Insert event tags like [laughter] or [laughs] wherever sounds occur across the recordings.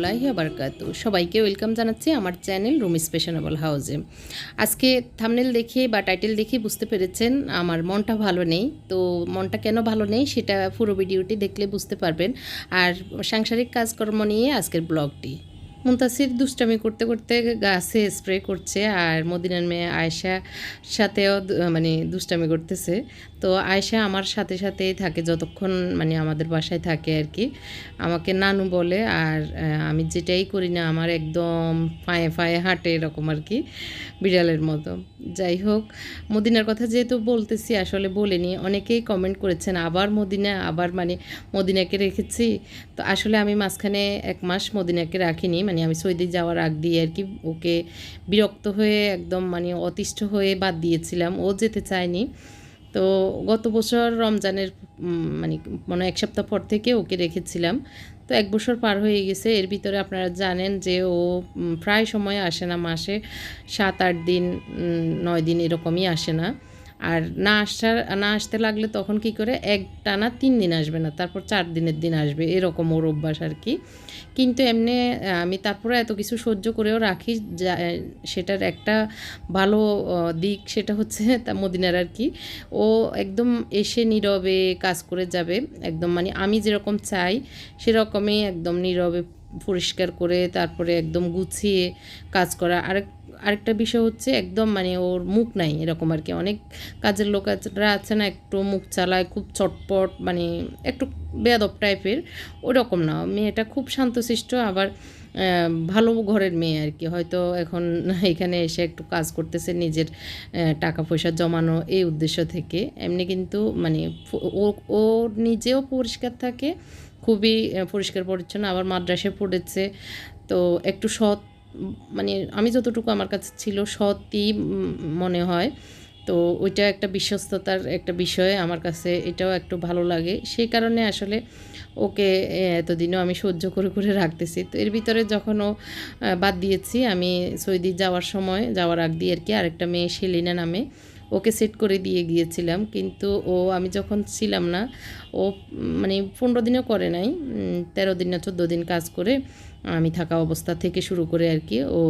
রহমতুল্লাহি আবরকাতু। সবাইকে ওয়েলকাম জানাচ্ছি আমার চ্যানেল রুম স্পেশনেবল হাউসে আজকে থামনেল দেখে বা টাইটেল দেখে বুঝতে পেরেছেন, আমার মনটা ভালো নেই। তো মনটা কেন ভালো নেই সেটা পুরো ভিডিওটি দেখলে বুঝতে পারবেন। আর সাংসারিক কাজকর্ম নিয়ে আজকের ব্লগটি। মুন্তাসির দুষ্টামি করতে করতে গাছে স্প্রে করছে আর মদিনার মেয়ে আয়সা সাথেও মানে দুষ্টামি করতেছে। তো আয়সা আমার সাথে সাথেই থাকে, যতক্ষণ মানে আমাদের বাসায় থাকে আর কি। আমাকে নানু বলে আর আমি যেটাই করি না, আমার একদম ফায়ে ফায়ে হাঁটে এরকম আর কি, বিড়ালের মতো। যাই হোক, মদিনার কথা যেহেতু বলতেছি, আসলে বলিনি, অনেকেই কমেন্ট করেছেন, আবার মদিনা, আবার মানে মদিনাকে রেখেছি। তো আসলে আমি মাঝখানে এক মাস মদিনাকে রাখিনি মানে আমি সৌদি যাওয়ার আগ দিয়ে আর কি ওকে বিরক্ত হয়ে, একদম মানে অতিষ্ঠ হয়ে বাদ দিয়েছিলাম। ও যেতে চায়নি। তো গত বছর রমজানের মানে মনে এক সপ্তাহ পর থেকে ওকে রেখেছিলাম। তো এক বছর পার হয়ে গেছে। এর ভিতরে আপনারা জানেন যে ও প্রায় সময় আসে না মাসে সাত, আট দিন নয় দিন এরকমই আসে না। আর না আসার, না আসতে লাগলে তখন কি করে? এক টানা তিন দিন আসবে না, তারপর চার দিনের দিন আসবে, এরকম ওর অভ্যাস আর কি। কিন্তু এমনি আমি তারপরে এত কিছু সহ্য করেও রাখি, যা সেটার একটা ভালো দিক সেটা হচ্ছে [laughs] তা মদিনার আর কি। ও একদম এসে নীরবে কাজ করে যাবে, একদম মানে আমি যেরকম চাই, সেরকমই একদম নীরবে পরিষ্কার করে তারপরে একদম গুছিয়ে কাজ করা। আরেক আরেকটা বিষয় হচ্ছে একদম মানে ওর মুখ নাই এরকম আর কি। অনেক কাজের লোকরা আছে না, একটু মুখ চালায়, খুব চটপট মানে একটু বেয়াদব টাইপের ওরকম না। মেয়েটা খুব শান্তশিষ্ট, আবার ভালো ঘরের মেয়ে আর কি। হয়তো এখন এখানে এসে একটু কাজ করতেছে, নিজের টাকা পয়সা জমানো এই উদ্দেশ্য থেকে। এমনি কিন্তু মানে ও নিজেও পরিষ্কার থাকে, খুবই পরিষ্কার পরিচ্ছন্ন আবার মাদ্রাসে পড়েছে। তো একটু সৎ মানে আমি যতটুকু আমার কাছে ছিল সতই মনে হয়, তো ওইটা একটা বিশ্বস্ততার একটা বিষয় আমার কাছে, এটাও একটু ভালো লাগে। সেই কারণে আসলে ওকে এতদিনও আমি সহ্য করে করে রাখতেছি। তো এর ভিতরে যখন ও বাদ দিয়েছি, আমি সৌদি যাওয়ার সময়, যাওয়ার আগ দিয়ে আর কি আরেকটা মেয়ে সেলিনা নামে ওকে সেট করে দিয়ে গিয়েছিলাম। কিন্তু ও, আমি যখন ছিলাম না, ও মানে পনেরো দিনও করে নাই তেরো দিন না চোদ্দ দিন কাজ করে আমি থাকা অবস্থা থেকে শুরু করে আর কি, ও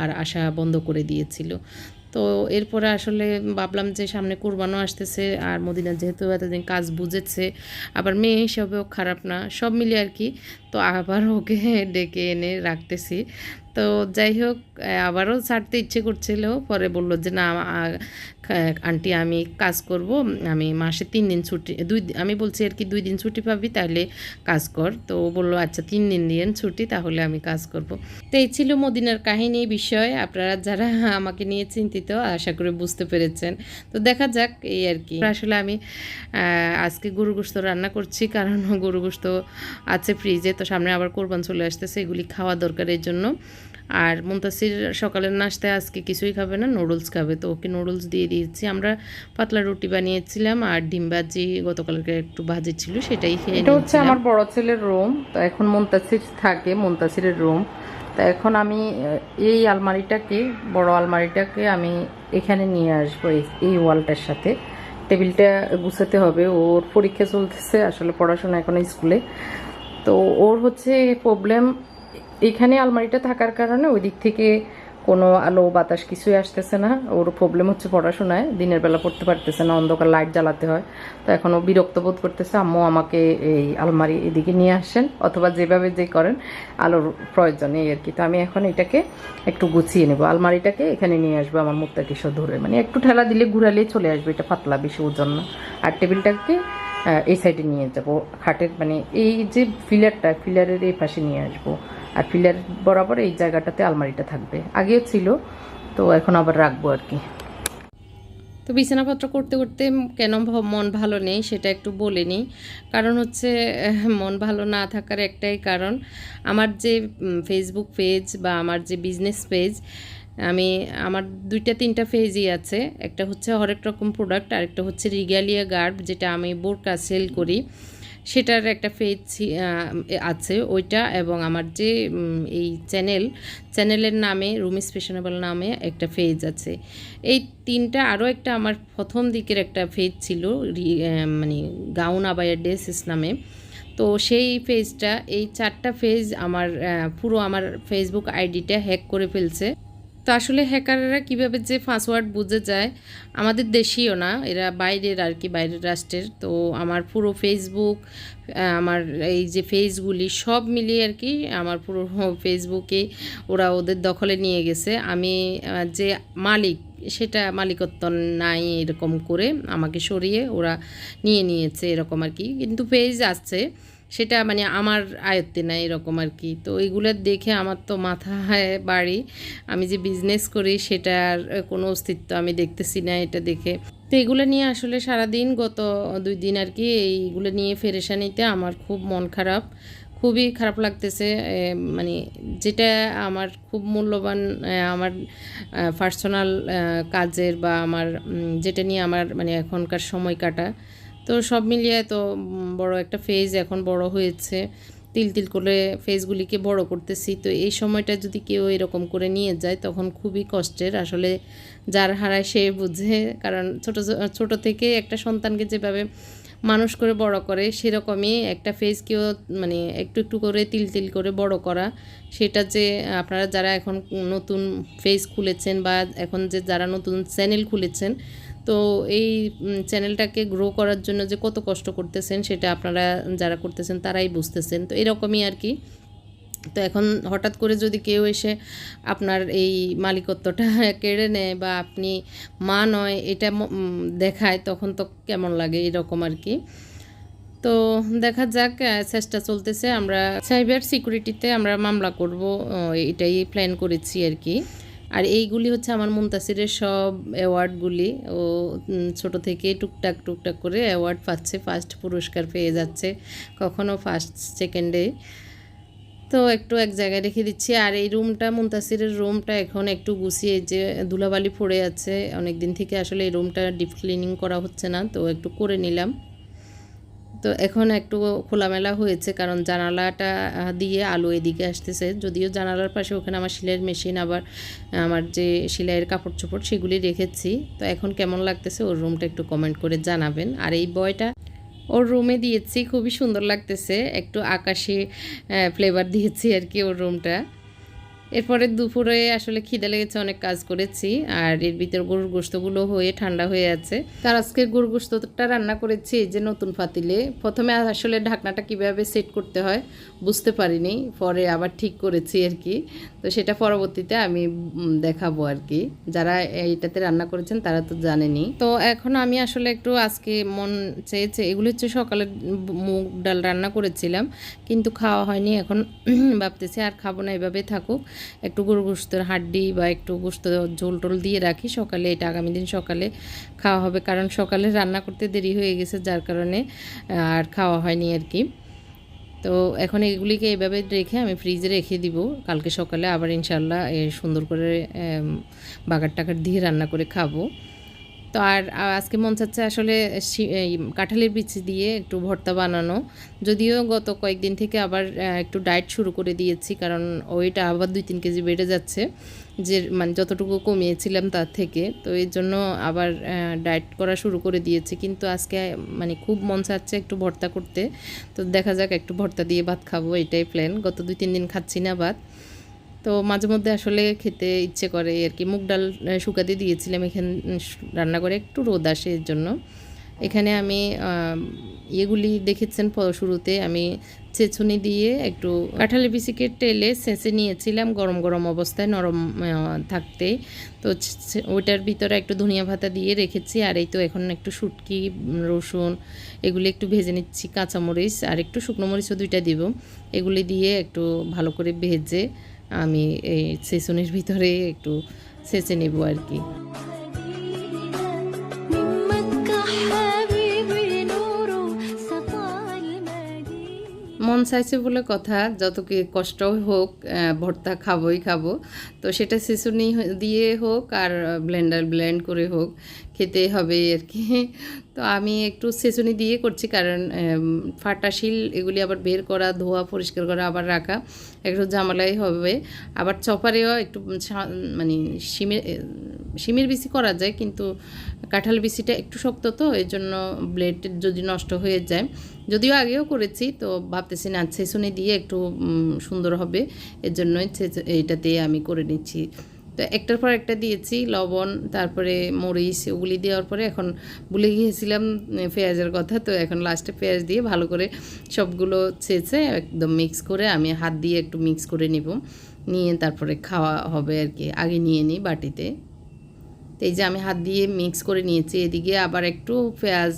আর আসা বন্ধ করে দিয়েছিল। তো এরপরে আসলে ভাবলাম যে সামনে কোরবানও আসতেছে, আর মদিনা যেহেতু এতদিন কাজ বুঝেছে, আবার মেয়ে হিসাবেও খারাপ না, সব মিলে আর কি, তো আবার ওকে ডেকে এনে রাখতেছি। তো যাই হোক আবারও ছাড়তে ইচ্ছে করছিল। পরে বলল যে, না আন্টি, আমি কাজ করব। আমি মাসে তিন দিন ছুটি, দুই আমি বলছি আর কি দুই দিন ছুটি পাবি? তাহলে কাজ কর। তো ও বলল আচ্ছা তিন দিন দিন ছুটি, তাহলে আমি কাজ করব। তো এই ছিল মদিনার কাহিনী বিষয়। আপনারা যারা আমাকে নিয়ে চিন্তিত, আশা করে বুঝতে পেরেছেন। তো দেখা যাক, এই আর কি। আসলে আমি আজকে গরু গোস্ত রান্না করছি, কারণ গরু গোস্ত আছে ফ্রিজে, তো সামনে আবার কোরবান চলে আসতেছে, এগুলি খাওয়া দরকার এর জন্য। আর মুন্তাসির সকালের নাস্তায় আজকে কিছুই খাবে না নুডলস খাবে। তো ওকে নুডলস দিয়ে দিয়েছি। আমরা পাতলা রুটি বানিয়েছিলাম আর ডিম ভাজি গতকালকে একটু ভাজি ছিল সেটাই খেয়ে এটা হচ্ছে আমার বড় ছেলের রুম তো এখন মুন্তাসির থাকে মুন্তাসিরের রুম তো এখন আমি এই আলমারিটাকে বড় আলমারিটাকে আমি এখানে নিয়ে আসব এই- এই ওয়ালটার সাথে। টেবিলটা গুছাতে হবে ওর পরীক্ষা চলতেছে আসলে পড়াশোনা এখন স্কুলে। তো ওর হচ্ছে প্রবলেম এখানে আলমারিটা থাকার কারণে ওই দিক থেকে কোনো আলো, বাতাস কিছুই আসতেছে না। ওর প্রবলেম হচ্ছে পড়াশোনায়। দিনের বেলা পড়তে পারতেছে না, অন্ধকার লাইট জ্বালাতে হয়। তো এখন ও বিরক্ত বোধ করতেছে, আম্মু, আমাকে এই আলমারি এদিকে নিয়ে আসেন। অথবা যেভাবে যে করেন, আলোর প্রয়োজন এই আর কি। তো আমি এখন এটাকে একটু গুছিয়ে নেব। আলমারিটাকে এখানে নিয়ে আসব আমার মুখটা কিশো ধরে। মানে একটু ঠেলা দিলে ঘুরালেই চলে আসবে, এটা পাতলা বেশি ওজন না। আর টেবিলটাকে এই সাইডে নিয়ে যাব। খাটের মানে এই যে ফিলারটা ফিলারের এই পাশে নিয়ে আসব। আর পিলার বরাবর এই জায়গাটাতে আলমারিটা থাকবে। আগেও ছিল, তো এখন আবার রাখব আর কি। তো বিছানাপত্র করতে করতে কেন মন ভালো নেই সেটা একটু বলে নিই। কারণ হচ্ছে, [laughs] মন ভালো না থাকার একটাই কারণ, আমার যে ফেসবুক পেজ বা আমার যে বিজনেস পেজ আমি, আমার দুইটা, তিনটা পেজই আছে। একটা হচ্ছে হরেক রকম প্রোডাক্ট আর একটা হচ্ছে রিগালিয়া গার্ড যেটা আমি বোরকা সেল করি। সেটার একটা পেজ আছে ওইটা এবং আমার যে এই চ্যানেল চ্যানেলের নামে রুম স্পেশনেবল নামে একটা পেজ আছে। এই তিনটা আরও একটা আমার প্রথম দিকের একটা পেজ ছিল মানে গাউন আবায়া ড্রেসেস নামে। তো সেই পেজটা এই চারটা পেজ আমার পুরো আমার ফেসবুক আইডিটা হ্যাক করে ফেলছে। তো আসলে হ্যাকাররা কীভাবে যে পাসওয়ার্ড বুঝে যায়, আমাদের দেশীয় না, এরা বাইরের আর কি, বাইরের রাষ্ট্রের। তো আমার পুরো ফেসবুক আমার এই যে ফেসগুলি সব মিলিয়ে আর কি আমার পুরো ফেসবুকে ওরা ওদের দখলে নিয়ে গেছে। আমি যে মালিক, সেটা মালিকত্ব নাই এরকম করে আমাকে সরিয়ে ওরা নিয়ে নিয়েছে এরকম আর কি। কিন্তু পেজ আসছে। সেটা মানে আমার আয়ত্তে নাই এরকম আর কি। তো এইগুলো দেখে আমার তো মাথায় বাড়ি। আমি যে বিজনেস করি সেটার কোনো অস্তিত্ব আমি দেখতেছি না এটা দেখে। তো এগুলো নিয়ে আসলে সারাদিন গত দুই দিন আর কি এইগুলো নিয়ে ফেরেশানিতে আমার খুব মন খারাপ। খুবই খারাপ লাগতেছে মানে যেটা আমার খুব মূল্যবান আমার পার্সোনাল কাজের বা আমার যেটা নিয়ে আমার মানে এখনকার সময় কাটা। তো সব মিলিয়ে তো বড় একটা ফেজ এখন বড় হয়েছে। তিল তিল করে ফেজগুলিকে বড় করতেছি। তো এই সময়টা যদি কেউ এরকম করে নিয়ে যায়, তখন খুবই কষ্টের। আসলে যার হারায় সে বুঝে, কারণ ছোট ছোট থেকে একটা সন্তানকে যেভাবে মানুষ করে বড় করে, সেরকমই একটা ফেজকেও মানে একটু একটু করে তিল তিল করে বড় করা। সেটা যে আপনারা যারা এখন নতুন ফেজ খুলেছেন বা এখন যে যারা নতুন চ্যানেল খুলেছেন তো এই চ্যানেলটাকে গ্রো করার জন্য যে কত কষ্ট করতেছেন সেটা আপনারা যারা করতেছেন তারাই বুঝতেছেন। তো এরকমই আর কি। তো এখন হঠাৎ করে যদি কেউ এসে আপনার এই মালিকত্বটা [laughs] কেড়ে নেয় বা আপনি মা নয় এটা দেখায়, তখন তো কেমন লাগে এরকম আর কি। তো দেখা যাক চেষ্টা চলতেছে। আমরা সাইবার সিকিউরিটিতে আমরা মামলা করব এটাই প্ল্যান করেছি আর কি। আর এইগুলি হচ্ছে আমার মুনতাসিরের সব অ্যাওয়ার্ডগুলি ও ছোট থেকে টুকটাক টুকটাক করে অ্যাওয়ার্ড পাচ্ছে। ফার্স্ট পুরস্কার পেয়ে যাচ্ছে কখনো ফার্স্ট সেকেন্ডে তো একটু এক জায়গায় রেখে দিচ্ছি। আর এই রুমটা, মুনতাসিরের রুমটা এখন একটু গুছিয়ে যে ধুলাবালি পড়ে আছে অনেক দিন থেকে আসলে এই রুমটা ডিপ ক্লিনিং করা হচ্ছে না, তো একটু করে নিলাম। তো এখন একটু খোলামেলা হয়েছে, কারণ জানালাটা দিয়ে আলো এদিকে আসতেছে। যদিও জানালার পাশে ওখানে আমার সেলাইয়ের মেশিন আবার আমার যে সেলাইয়ের কাপড় চোপড় সেগুলি রেখেছি। তো এখন কেমন লাগতেছে ওর রুমটা একটু কমেন্ট করে জানাবেন। আর এই বয়টা ওর রুমে দিয়েছি, খুবই সুন্দর লাগতেছে। একটু আকাশে ফ্লেভার দিয়েছি আর কি ওর রুমটা এরপরে দুপুরে আসলে খিদে লেগেছে, অনেক কাজ করেছি আর এর ভিতর গরুর গোস্তগুলো হয়ে ঠান্ডা হয়ে আছে। তার আজকে গরুর গোস্তটা রান্না করেছি, এই যে নতুন পাতিলে। প্রথমে আসলে ঢাকনাটা কীভাবে সেট করতে হয় বুঝতে পারিনি, পরে আবার ঠিক করেছি আর কি। তো সেটা পরবর্তীতে আমি দেখাবো আর কি। যারা এইটাতে রান্না করেছেন তারা তো জানেনি। তো এখন আমি আসলে একটু আজকে মন চেয়েছে, এগুলো হচ্ছে সকালে মুগ ডাল রান্না করেছিলাম, কিন্তু খাওয়া হয়নি, এখন ভাবতেছি আর খাব না এভাবে থাকুক। একটু গরু গোস্তের হাড্ডি বা একটু গোস্ত ঝোল টোল দিয়ে রাখি, সকালে এটা আগামী দিন সকালে খাওয়া হবে। কারণ সকালে রান্না করতে দেরি হয়ে গেছে, যার কারণে আর খাওয়া হয়নি আর কি। তো এখন এগুলিকে এভাবে রেখে আমি ফ্রিজে রেখে দিব। কালকে সকালে আবার ইনশাল্লাহ সুন্দর করে বাগার টাকার দিয়ে রান্না করে খাব। তো আর আজকে মন চাচ্ছে আসলে কাঁঠালের বিচি দিয়ে একটু ভর্তা বানানো। যদিও গত কয়েকদিন থেকে আবার একটু ডায়েট শুরু করে দিয়েছি, কারণ ওইটা আবার দুই তিন কেজি বেড়ে যাচ্ছে, যে মানে যতটুকু কমিয়েছিলাম তার থেকে। তো এর জন্য আবার ডায়েট করা শুরু করে দিয়েছি। কিন্তু আজকে মানে খুব মন চাচ্ছে একটু ভর্তা করতে। তো দেখা যাক একটু ভর্তা দিয়ে ভাত খাব, এটাই প্ল্যান গত দুই তিন দিন খাচ্ছি না ভাত। তো মাঝে মধ্যে আসলে খেতে ইচ্ছে করে আর কি। মুগ ডাল শুকাতে দিয়েছিলাম এখানে রান্না করে একটু রোদ আসে এর জন্য। এখানে আমি ইয়েগুলি দেখেছেন শুরুতে আমি ছেঁচুনি দিয়ে একটু কাঁঠালের বিচিকে টেলে ছেঁচে নিয়েছিলাম গরম গরম অবস্থায় নরম থাকতে। তো ওইটার ভিতরে একটু ধনিয়া ভাতা দিয়ে রেখেছি আর এই তো এখন একটু শুটকি রসুন এগুলি একটু ভেজে নিচ্ছি, কাঁচামরিচ আর একটু শুকনো মরিচও দুইটা দিব। এগুলি দিয়ে একটু ভালো করে ভেজে আমি এই সেশনের ভিতরে একটু সেচে নেব আর কি। মন চাইছে বলে কথা, যত কষ্ট হোক ভর্তা খাবোই খাব। তো সেটা শিশুনি দিয়ে হোক আর ব্লেন্ডার ব্লেন্ড করে হোক। খেতে হবে আর কি। তো আমি একটু ছেঁচুনি দিয়ে করছি কারণ ফাটা শিল এগুলি আবার বের করা, ধোয়া, পরিষ্কার করা আবার রাখা একটু জামালাই হবে। আবার চপারেও একটু মানে সিমের সিমের বিসি করা যায় কিন্তু কাঁঠাল বিসিটা একটু শক্ত তো এর জন্য ব্লেড যদি নষ্ট হয়ে যায়। যদিও আগেও করেছি তো ভাবতেছি না ছেঁচুনি দিয়ে একটু সুন্দর হবে। এর জন্যই দিয়ে আমি করে নিচ্ছি। তো একটার পর একটা দিয়েছি, লবণ, তারপরে মরিচ, ওগুলি দেওয়ার পরে এখন ভুলে গিয়েছিলাম পেঁয়াজের কথা। তো এখন লাস্টে পেঁয়াজ দিয়ে ভালো করে সবগুলো ছেঁচে একদম মিক্স করে আমি হাত দিয়ে একটু মিক্স করে নিব। নিয়ে তারপরে খাওয়া হবে আর কি, আগে নিয়ে নিই বাটিতে। তো এই যে আমি হাত দিয়ে মিক্স করে নিয়েছি, এদিকে আবার একটু পেঁয়াজ,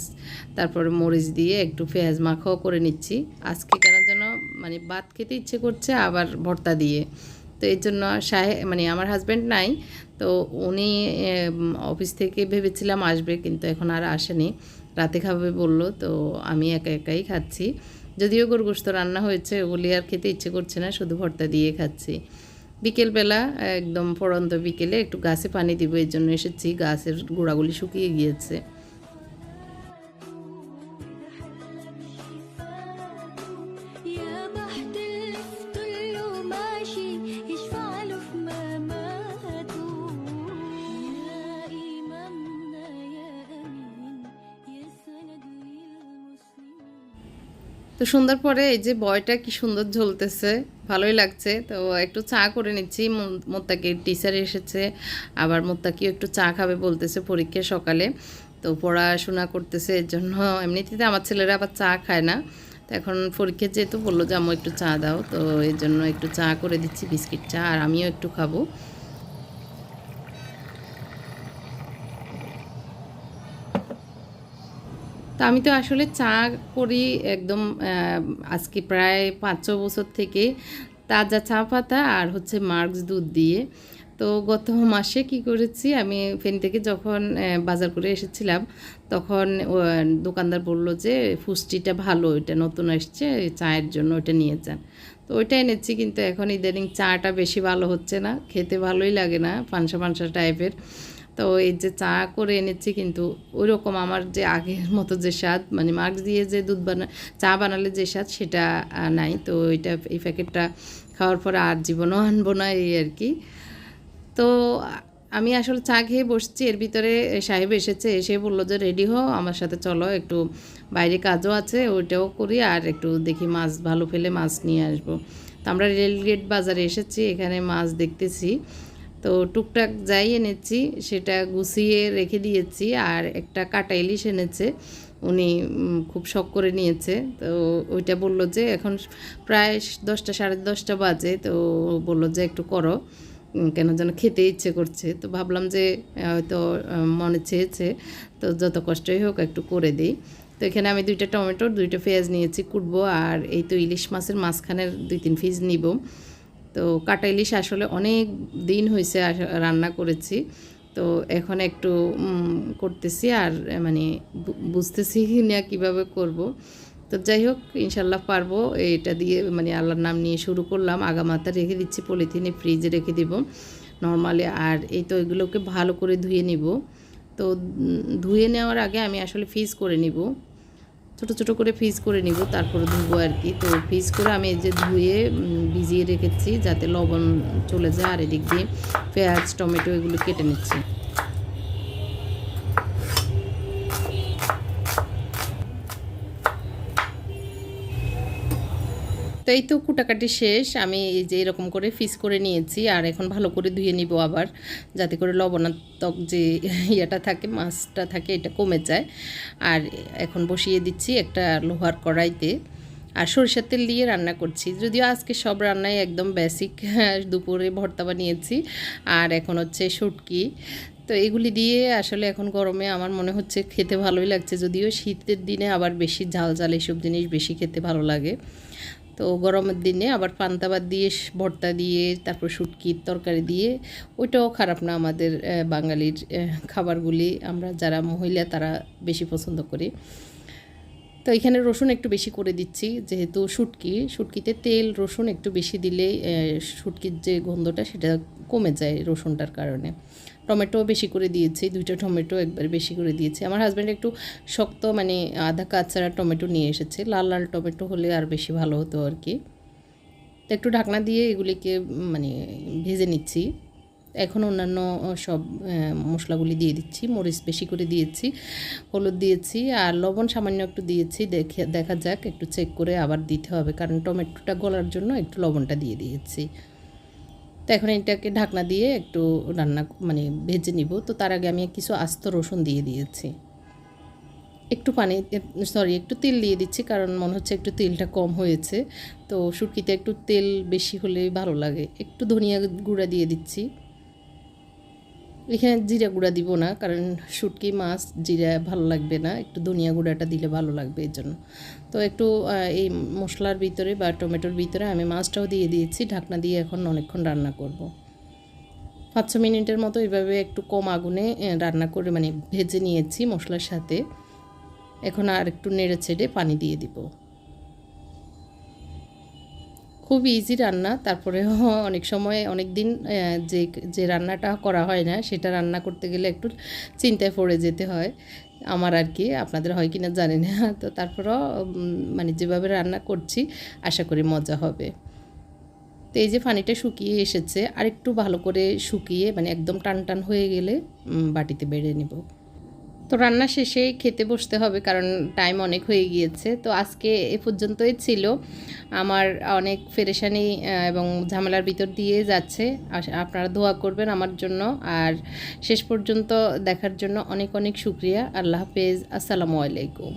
তারপরে মরিচ দিয়ে একটু পেঁয়াজ মাখাও করে নিচ্ছি। আজকে কেন যেন মানে ভাত খেতে ইচ্ছে করছে, আবার ভর্তা দিয়ে। তো এই জন্য সাহে মানে আমার হাজব্যান্ড নাই, তো উনি অফিস থেকে ভেবেছিলাম আসবে কিন্তু এখন আর আসেনি। রাতে খাবে বলল, তো আমি একা একাই খাচ্ছি। যদিও গরুগোস্ত রান্না হয়েছে, ওগুলি আর খেতে ইচ্ছে করছে না, শুধু ভর্তা দিয়ে খাচ্ছি। বিকেলবেলা, একদম পড়ন্ত বিকেলে একটু গাছে পানি দিব, এর জন্য এসেছি। গাছের গোড়াগুলি শুকিয়ে গিয়েছে। তো সুন্দর পরে এই যে বয়টা কি সুন্দর ঝলতেছে ভালোই লাগছে। তো একটু চা করে নিচ্ছি মোত্তাকে টিচার এসেছে, আবার মোত্তাকিও একটু চা খাবে বলতেছে পরীক্ষা সকালে। তো পড়াশোনা করতেছে, এর জন্য এমনিতে আমার ছেলেরা আবার চা খায় না। তো এখন পরীক্ষা যেহেতু বলল যে, আম্মু, একটু চা দাও। তো এর জন্য একটু চা করে দিচ্ছি, বিস্কিট চা, আর আমিও একটু খাব। তো আমি তো আসলে চা করি একদম আজকে প্রায় পাঁচ, ছ বছর থেকে তাজা চা পাতা আর হচ্ছে মার্কস দুধ দিয়ে। তো গত মাসে কি করেছি, আমি ফেন থেকে যখন বাজার করে এসেছিলাম, তখন দোকানদার বলল যে ফুষ্টিটা ভালো ওইটা নতুন আসছে চায়ের জন্য ওইটা নিয়ে যান। তো ওইটা এনেছি, কিন্তু এখন ইদানিং চাটা বেশি ভালো হচ্ছে না, খেতে ভালোই লাগে না, পানসা পানসা টাইপের তো এই যে চা করে এনেছি কিন্তু ওই রকম আমার যে আগের মতো যে স্বাদ মানে মার্কস দিয়ে যে দুধ বানা, চা বানালে যে স্বাদ সেটা নাই। তো এটা এই প্যাকেটটা খাওয়ার পরে আর জীবনও আনব না এই আর কি। তো আমি আসলে চা খেয়ে বসছি, এর ভিতরে সাহেব এসেছে, এসে বলল যে, রেডি হও, আমার সাথে চলো, একটু বাইরে কাজও আছে, ওইটাও করি, আর একটু দেখি মাছ, ভালো ফেলে মাছ নিয়ে আসব। তো আমরা রেলগেট বাজারে এসেছি, এখানে মাছ দেখতেছি। তো টুকটাক যাই এনেছি, সেটা গুছিয়ে রেখে দিয়েছি আর একটা কাটা ইলিশ এনেছে, উনি খুব শখ করে নিয়েছে। তো ওইটা বলল যে, এখন প্রায় দশটা, সাড়ে দশটা বাজে। তো বলল যে, একটু করো। কেন যেন খেতে ইচ্ছে করছে। তো ভাবলাম যে হয়তো মনে চেয়েছে। তো যত কষ্টই হোক, একটু করে দিই। তো এখানে আমি দুইটা টমেটো, দুইটা পেঁয়াজ নিয়েছি কুটবো, আর এই তো ইলিশ মাছের মাঝখানের দুই, তিন পিস নিব। তো কাটা ইলিশ আসলে অনেক দিন হয়েছে রান্না করেছি। তো এখন একটু করতেছি আর মানে বুঝতেছি না কীভাবে করব। তো যাই হোক, ইনশাল্লাহ পারব। এটা দিয়ে মানে আল্লাহর নাম নিয়ে শুরু করলাম। আগামাতা রেখে দিচ্ছি, পলিথিনে ফ্রিজে রেখে দিব। নর্মালি আর এই তো এগুলোকে ভালো করে ধুয়ে নিব। তো ধুয়ে নেওয়ার আগে আমি আসলে ফ্রিজ করে নিব। ছোট ছোট করে ফিজ করে নিব, তারপরে ধুবো আর কি। তো ফিজ করে আমি এই যে ধুয়ে ভিজিয়ে রেখেছি, যাতে লবণ চলে যায় আর এদিক দিয়ে পেঁয়াজ, টমেটো এগুলো কেটে নিচ্ছি। এই তো কুটাকাটি শেষ। আমি এই যে এরকম করে ফিস করে নিয়েছি আর এখন ভালো করে ধুয়ে নিব আবার, যাতে করে লবণাত্মক যে [laughs] ইয়েটা থাকে, মাছটা থাকে, এটা কমে যায়। আর এখন বসিয়ে দিচ্ছি একটা লোহার কড়াইতে। আর সরিষার তেল দিয়ে রান্না করছি। যদিও আজকে সব রান্নাই একদম বেসিক [laughs] দুপুরে ভর্তা বানিয়েছি। আর এখন হচ্ছে শুটকি। তো এগুলি দিয়ে আসলে এখন গরমে আমার মনে হচ্ছে খেতে ভালোই লাগছে। যদিও শীতের দিনে আবার বেশি ঝাল ঝাল এইসব জিনিস বেশি খেতে ভালো লাগে। তো গরমের দিনে আবার পান্তাবাদ দিয়ে, ভর্তা দিয়ে, তারপর শুটকির তরকারি দিয়ে, ওইটাও খারাপ না আমাদের বাঙালির খাবারগুলি। আমরা যারা মহিলা তারা বেশি পছন্দ করি। তো এখানে রসুন একটু বেশি করে দিচ্ছি, যেহেতু শুটকি। শুটকিতে তেল, রসুন একটু বেশি দিলে শুটকির যে গন্ধটা সেটা কমে যায় রসুনটার কারণে। টমেটো বেশি করে দিয়েছি, দুইটা টমেটো একবার বেশি করে দিয়েছি। আমার হাজব্যান্ড একটু শক্ত মানে আধা কাঁচা টমেটো নিয়ে এসেছে, লাল লাল টমেটো হলে আর বেশি ভালো হতো আর কি তো একটু ঢাকনা দিয়ে এগুলিকে মানে ভেজে নিচ্ছি। এখন অন্যান্য সব মশলাগুলি দিয়ে দিচ্ছি, মরিচ বেশি করে দিয়েছি, হলুদ দিয়েছি, আর লবণ সামান্য একটু দিয়েছি, দেখে, দেখা যাক, একটু চেক করে আবার দিতে হবে, কারণ টমেটোটা গলার জন্য একটু লবণটা দিয়ে দিয়েছি। তো এখন এটাকে ঢাকনা দিয়ে একটু রান্না মানে ভেজে নিব। তো তার আগে আমি কিছু আস্ত রসুন দিয়ে দিয়েছি। একটু পানি সরি একটু তেল দিয়ে দিচ্ছি কারণ মনে হচ্ছে একটু তেলটা কম হয়েছে। তো শুটকিতে একটু তেল বেশি হলে ভালো লাগে। একটু ধনিয়া গুঁড়া দিয়ে দিচ্ছি। এখানে জিরা গুঁড়া দিব না, কারণ শুটকি, মাছ, জিরা ভালো লাগবে না। একটু ধনিয়া গুঁড়াটা দিলে ভালো লাগবে এর জন্য। তো একটু এই মশলার ভিতরে বা টমেটোর ভিতরে আমি মাছটাও দিয়ে দিয়েছি, ঢাকনা দিয়ে এখন অনেকক্ষণ রান্না করব। পাঁচ ছ মিনিটের মতো এভাবে একটু কম আগুনে রান্না করে মানে ভেজে নিয়েছি মশলার সাথে। এখন আর একটু নেড়ে ছেড়ে পানি দিয়ে দিব। খুব ইজি রান্না। তারপরে [laughs] অনেক সময় অনেক দিন যে যে রান্নাটা করা হয় না, সেটা রান্না করতে গেলে একটু চিন্তায় পড়ে যেতে হয়। আমার আর কি, আপনাদের হয় কি না জানি না। [laughs] তো তারপরেও মানে যেভাবে রান্না করছি, আশা করি মজা হবে। তো এই যে পানিটা শুকিয়ে এসেছে আর একটু ভালো করে শুকিয়ে মানে একদম টান টান হয়ে গেলে বাটিতে বেড়ে নিব। তো রান্না শেষে খেতে বসতে হবে, কারণ টাইম অনেক হয়ে গিয়েছে। তো আজকে এ পর্যন্তই ছিল। আমার অনেক ফেরেশানি এবং ঝামেলার ভিতর দিয়ে যাচ্ছে। আপনারা দোয়া করবেন আমার জন্য। আর শেষ পর্যন্ত দেখার জন্য অনেক অনেক শুক্রিয়া। আল্লাহ হাফেজ। আসসালামু আলাইকুম।